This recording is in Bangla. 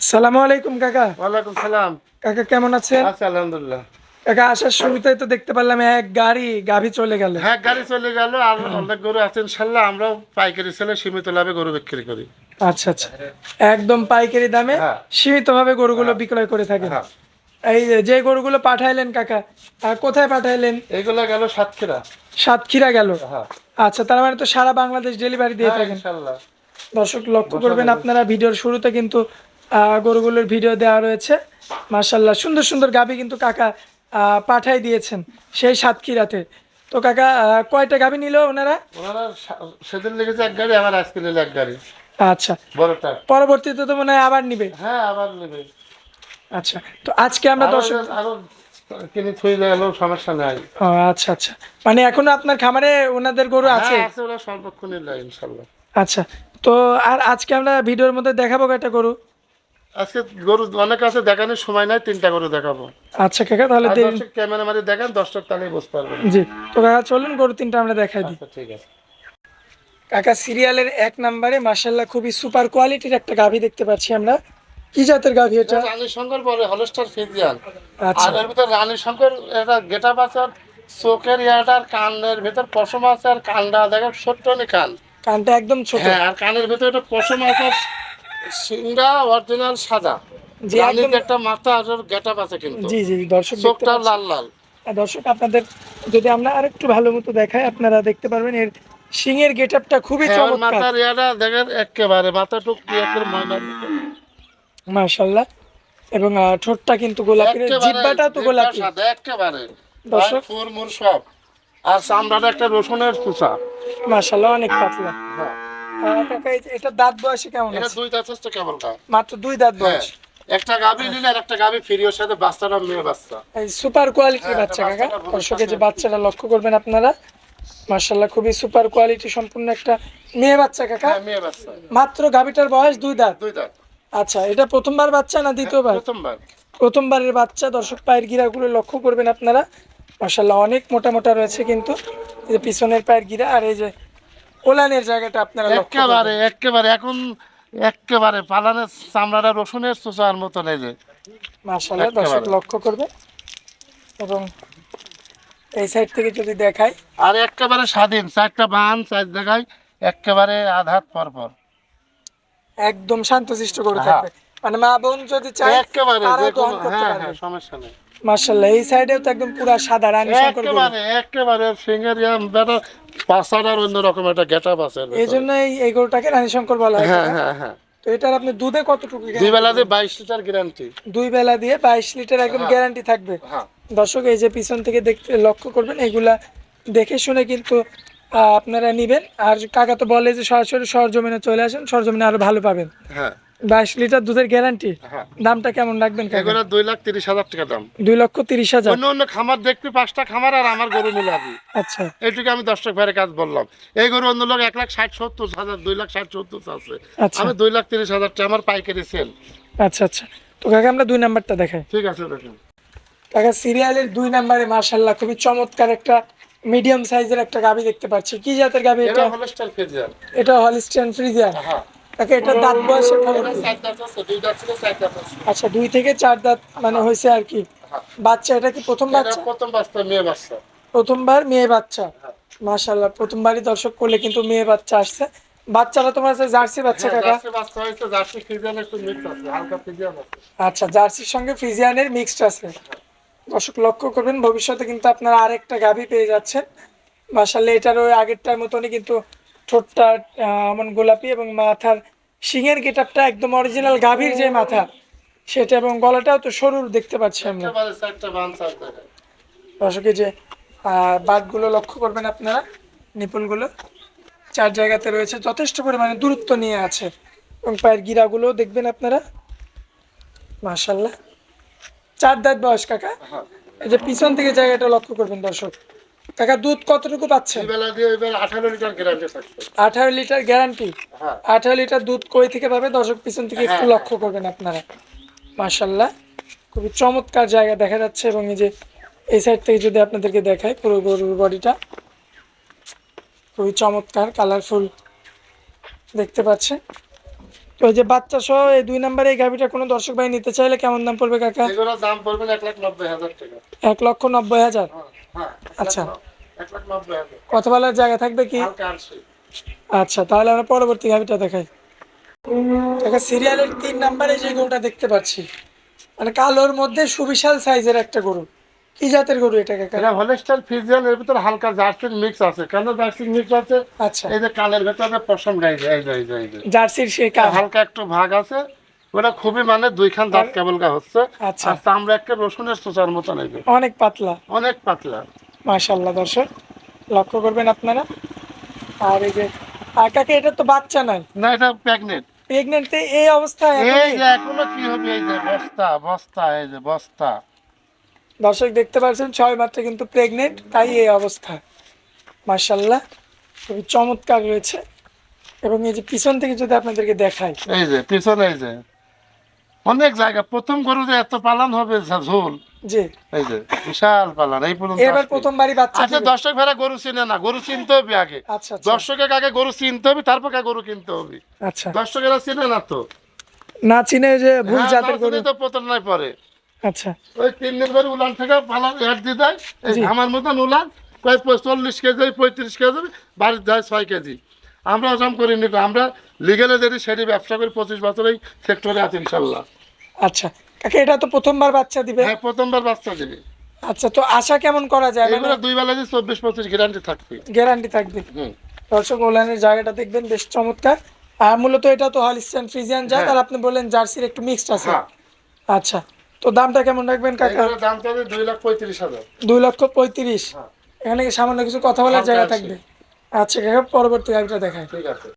সালামু আলাইকুম কাকা। ওয়ালাইকুম সালাম। কাকা কেমন আছেন? আচ্ছা আলহামদুলিল্লাহ। কাকা আসার শুরুতেই তো দেখতে পারলাম এক গাড়ি গাভী চলে গেল। হ্যাঁ গাড়ি চলে গেল আর অনেক গরু আছে ইনশাল্লাহ আমরাও পাইকারি ছেলে সীমিত লাভে গরু বিক্রি করি। আচ্ছা আচ্ছা। একদম পাইকারি দামে হ্যাঁ। সীমিতভাবে গরুগুলো বিক্রয় করে থাকে হ্যাঁ। এই যে- গরুগুলো পাঠাইলেন কাকা আর কোথায় পাঠাইলেন? এইগুলা গেল সাতক্ষীরা। সাতক্ষীরা গেল? হ্যাঁ। আচ্ছা তার মানে তো সারা বাংলাদেশ ডেলিভারি দিয়ে হ্যাঁ, থাকেন। দর্শক লক্ষ্য করবেন আপনারা ভিডিওর শুরুতে কিন্তু গরুগুলোর ভিডিও দেওয়া রয়েছে। মার্শাল্লাহ সুন্দর সুন্দর গাভী কিন্তু কাকা পাঠাই দিয়েছেন সেই সাতক্ষীরাতে। তো কাকা কয়টা গাভী নিল ওনারা? ওনারা সেদিন লেগেছে এক গাড়ি আমার আজকে নিলে এক গাড়ি। আচ্ছা। বড়টা। পরবর্তীতে তো মনে হয় আবার নিবে। হ্যাঁ আবার নেবে। আচ্ছা তো আজকে আমরা দর্শক আরও কিনে থুই গেল সমস্যা নাই। ও, আচ্ছা আচ্ছা। মানে এখনও আপনার খামারে ওনাদের গরু আছে হ্যাঁ আছে? ওরা নিলে আচ্ছা তো আর আজকে আমরা ভিডিওর মধ্যে দেখাবো কয়টা গরু? আজকে গরু অনেক আছে দেখানোর সময় নাই তিনটা গরু দেখাবো। আচ্ছা কাকা তাহলে ক্যামেরা মারি দেখান দর্শক তাহলে বুঝতে পারবেন। জি তো কাকা চলুন গরু তিনটা আমরা দেখাই দিই। আচ্ছা ঠিক আছে। কাকা সিরিয়ালের এক নম্বরে মার্শাল্লাহ খুবই সুপার কোয়ালিটির একটা গাভী দেখতে পাচ্ছি আমরা। কি জাতের গাভী এটা? রানী শঙ্কর বলে হলস্টার ফিজিয়াল আচ্ছা। আর এর ভিতর রানী শঙ্কর এটা গেটা বাচ্চার চোখের ইয়াটার কানের ভিতর পশম আছে আর কানটা দেখেন ছোট্ট নি কান কানটা একদম ছোট। হ্যাঁ আর কানের ভিতর একটা পশম আছে সিংটা অরিজিনাল সাদা। রানীর একটা মাথা আর গেটা আছে কিন্তু। জি জি দর্শক চোখটা লাল লাল। দর্শক আপনাদের যদি আমরা আরেকটু ভালো মতো দেখাই আপনারা দেখতে পারবেন এর সিংয়ের গেটআপটা খুবই হ্যাঁ, চমৎকার। মাথার ইয়াটা দেখেন একেবারে মাথা টুক একেবারে ময়না মাশাল্লাহ এবং ঠোঁটটা কিন্তু গোলাপি জিব্বাটা তো গোলাপি। সাদা একেবারে। দর্শক। ফুর মুর সব। আর চামড়াটা একটা রসুনের চুষা। মাশাল্লাহ অনেক পাতলা। হ্যাঁ। কাকা এটা দাঁত বয়সে কেমন এটা দুই দাঁত আছে কেবল মাত্র দুই দাঁত হ্যাঁ বয়স। একটা নিলে আর একটা সাথে বাচ্চাটা মেয়ে বাচ্চা। এই সুপার কোয়ালিটির হ্যাঁ, বাচ্চা কাকা। বাচ্চাটা যে বাচ্চাটা লক্ষ্য করবেন আপনারা মার্শাল্লাহ খুবই সুপার কোয়ালিটি সম্পূর্ণ একটা মেয়ে বাচ্চা কাকা। হ্যাঁ মেয়ে বাচ্চা। মাত্র গাভিটার বয়স দুই দাঁত। দুই দাঁত। আচ্ছা এটা প্রথমবার বাচ্চা না দ্বিতীয়বার? প্রথমবার। প্রথমবারের বাচ্চা দর্শক পায়ের গিরাগুলো লক্ষ্য করবেন আপনারা। মার্শাল্লাহ অনেক মোটা মোটা রয়েছে কিন্তু। পিছনের পায়ের গিরা আর এই যে ওলানের জায়গাটা আপনারা। একেবারে একেবারে এখন একেবারে পালানের চামড়াটা রসুনের চুষার মতন এই যে। মার্শাল্লাহ দর্শক লক্ষ্য করবে। এবং এই সাইড থেকে যদি দেখাই। আর একেবারে স্বাধীন চারটা বান চার জায়গায় একেবারে আধাত পর পর একদম শান্তশিষ্ট করে হ্যাঁ। থাকবে। মানে মা বোন যদি চায় একেবারে হ্যাঁ হ্যাঁ সমস্যা নেই। মার্শাল্লাহ এই সাইডেও তো একদম পুরা সাদা রানী শঙ্কর। একেবারে একেবারে ফিঙ্গার ইয়াম বেটা পাঁচাটার অন্য রকম একটা গেটাপ আছে এর এই গরুটাকে রানী শঙ্কর বলা হয় হ্যাঁ হ্যাঁ হ্যাঁ। তো এটার আপনি দুধে কতটুকু দুই বেলা দিয়ে বাইশ লিটার গ্যারান্টি দুই বেলা দিয়ে বাইশ লিটার একদম গ্যারান্টি থাকবে। হ্যাঁ। দর্শক এই যে পিছন থেকে দেখতে লক্ষ্য করবেন এগুলা দেখে শুনে কিন্তু আপনারা নিবেন। আর কাকা তো বলে যে সরাসরি সরজমিনে চলে আসেন সরজমিনে আরও ভালো পাবেন। হ্যাঁ। বাইশ লিটার দুধের গ্যারান্টি দামটা কেমন রাখবেন এগুলো দুই লাখ তিরিশ হাজার টাকা দাম। দুই লক্ষ তিরিশ হাজার। অন্য অন্য খামার দেখবি পাঁচটা খামার আর আমার গরু মিলাবি আচ্ছা। এইটুকু আমি দর্শক ভাইয়ের কাজ বললাম। এই গরু অন্য লোক এক লাখ ষাট সত্তর হাজার দুই লাখ ষাট সত্তর আছে। আচ্ছা। আমি দুই লাখ তিরিশ হাজার টাকা আমার পাইকারি সেল আচ্ছা আচ্ছা। তো কাকা আমরা দুই নাম্বারটা দেখাই। ঠিক আছে দেখুন। কাকা সিরিয়ালের দুই নাম্বারে মার্শাল্লাহ খুবই চমৎকার একটা মিডিয়াম সাইজের একটা গাভি দেখতে পাচ্ছি। কি জাতের গাবি এটা? এটা হলো স্টাইল ফেজিয়ার এটা হলিস্টিয়ান ফ্রিজিয়ান হ্যাঁ। কাকা এটা দাঁত বয়সের আছে আচ্ছা দুই থেকে চার দাঁত মানে হয়েছে আর কি। বাচ্চা এটা কি প্রথম বাচ্চা? প্রথম বাচ্চা মেয়ে বাচ্চা। প্রথমবার মেয়ে বাচ্চা? হ্যাঁ। মাশাল্লাহ প্রথমবারই দর্শক করলে কিন্তু মেয়ে বাচ্চা আসছে। বাচ্চারা তোমার আছে জার্সি বাচ্চা হ্যাঁ, কাকা? আচ্ছা জার্সির সঙ্গে ফ্রিজিয়ানের মিক্সড আছে। দর্শক লক্ষ্য করবেন ভবিষ্যতে কিন্তু আপনারা আরেকটা গাভি পেয়ে যাচ্ছেন। মাশাল্লাহ এটার ওই আগেরটার মতনই কিন্তু ঠোঁটটা এমন গোলাপি এবং মাথার শিঙের গেটআপটা একদম অরিজিনাল গাভীর যে মাথা সেটা এবং গলাটাও তো সরুর দেখতে পাচ্ছি আমরা। দর্শকের যে বাঘগুলো লক্ষ্য করবেন আপনারা নিপুলগুলো চার জায়গাতে রয়েছে যথেষ্ট পরিমাণে দূরত্ব নিয়ে আছে। এবং পায়ের গিরাগুলো দেখবেন আপনারা। মাশাল্লাহ চার দাঁত বয়স কাকা। হ্যাঁ। এই যে পিছন থেকে জায়গাটা লক্ষ্য করবেন দর্শক। কাকা দুধ কতটুকু পাচ্ছেন? আঠারো লিটার গ্যারান্টি আঠারো লিটার দুধ কই থেকে পাবে? দর্শক পিছন থেকে একটু হ্যাঁ। লক্ষ্য করবেন আপনারা। মাশাল্লাহ খুবই চমৎকার জায়গা দেখা যাচ্ছে এবং এই যে এই সাইড থেকে যদি আপনাদেরকে দেখাই পুরো গরুর বডিটা খুবই চমৎকার কালারফুল দেখতে পাচ্ছেন। তো যে বাচ্চা সহ এই দুই নাম্বারে এই গাভিটা কোনো দর্শক ভাই নিতে চাইলে কেমন দাম পড়বে কাকা? দাম পড়বেন এক লাখ নব্বই হাজার টাকা। এক লক্ষ নব্বই হাজার? হ্যাঁ, হ্যাঁ আচ্ছা। ন- এক লাখ নব্বই হাজার কথা বলার জায়গা থাকবে কি আচ্ছা তাহলে আমরা পরবর্তী গাভিটা দেখাই। দেখা সিরিয়ালের তিন নাম্বারে যে গরুটা দেখতে পাচ্ছি মানে কালোর মধ্যে সুবিশাল সাইজের একটা গরু। কি জাতের গরু এটা কাকা? এটা হলেস্টার ফিজিয়ান এর ভিতরে হালকা জার্সির মিক্স আছে। কেন জার্সির মিক্স আছে? আচ্ছা। এই যে কানের ভেতরে পশম গাই এই যে এই যে জার্সির সেই হালকা একটু ভাগ আছে। ওটা খুবই মানে দুইখান দাঁত কেবল গা হচ্ছে। আচ্ছা। আর চামড়া একটা রসুনের চোচার মতো নেবে অনেক পাতলা। অনেক পাতলা। মাশাল্লাহ দর্শক লক্ষ্য করবেন আপনারা। আর এই যে কাকে এটা তো বাচ্চা নয়। না এটা প্রেগনেন্ট প্রেগনেন্ট এই অবস্থায় এই যে এখনও কি হবে? এই যে বস্তা বস্তা এই যে বস্তা। দর্শক দেখতে পাচ্ছেন ছয় মাত্রা কিন্তু প্রেগনেন্ট তাই এই অবস্থা। মার্শাল্লাহ খুবই চমৎকার রয়েছে। এবং এই যে পিছন থেকে যদি আপনাদেরকে দেখাই। এই যে পিছনে এই যে অনেক জায়গা। প্রথম গরু যে এত পালন হবে ঝোল। যে এই যে বিশাল পালন এই পর্যন্ত এবার প্রথমবারই বাচ্চা আচ্ছা দর্শক ভাড়া গরু চিনে না গরু চিনতে হবে আগে। আচ্ছা আচ্ছা। দর্শকের আগে গরু চিনতে হবে তারপর গরু কিনতে হবে। আচ্ছা। দর্শকেরা চিনে না তো? না চিনে যে ভুল হ্যাঁ, জাতের গরু। তো প্রতারণায় পরে আচ্ছা। ওই তিন দিন পরে উলান থেকে পালন দিয়ে দেয়। আমার মতন উলান প্রায় চল্লিশ কেজি পঁয়ত্রিশ কেজি বাড়ির দেয় ছয় কেজি। আমরা ওরকম করিনি আমরা লিগেলে যদি সেটি ব্যবসা করি পঁচিশ বছর এই সেক্টরে আছে ইনশাল্লাহ। আচ্ছা। কাকে এটা তো প্রথমবার বাচ্চা দিবে। হ্যাঁ প্রথমবার বাচ্চা দেবে। আচ্ছা তো আশা কেমন করা যায়? মানে এগুলো দুই বেলা যে চব্বিশ পঁচিশ গ্যারান্টি থাকবে। গ্যারান্টি থাকবে। হুম। দর্শক ওলানের জায়গাটা দেখবেন বেশ চমৎকার। আর মূলত এটা তো হলিস্টান ফ্রিজিয়ান জাত। আর আপনি বললেন জার্সির একটু মিক্সড আছে। হ্যাঁ। আচ্ছা তো দামটা কেমন রাখবেন কাকা? এগুলোর দাম পাবে দুই লাখ পঁয়ত্রিশ হাজার। দুই লক্ষ পঁয়ত্রিশ। হ্যাঁ। এখানে কি সামান্য কিছু কথা বলার জায়গা থাকবে? আচ্ছা কাকা পরবর্তী গাড়িটা দেখায় ঠিক আছে।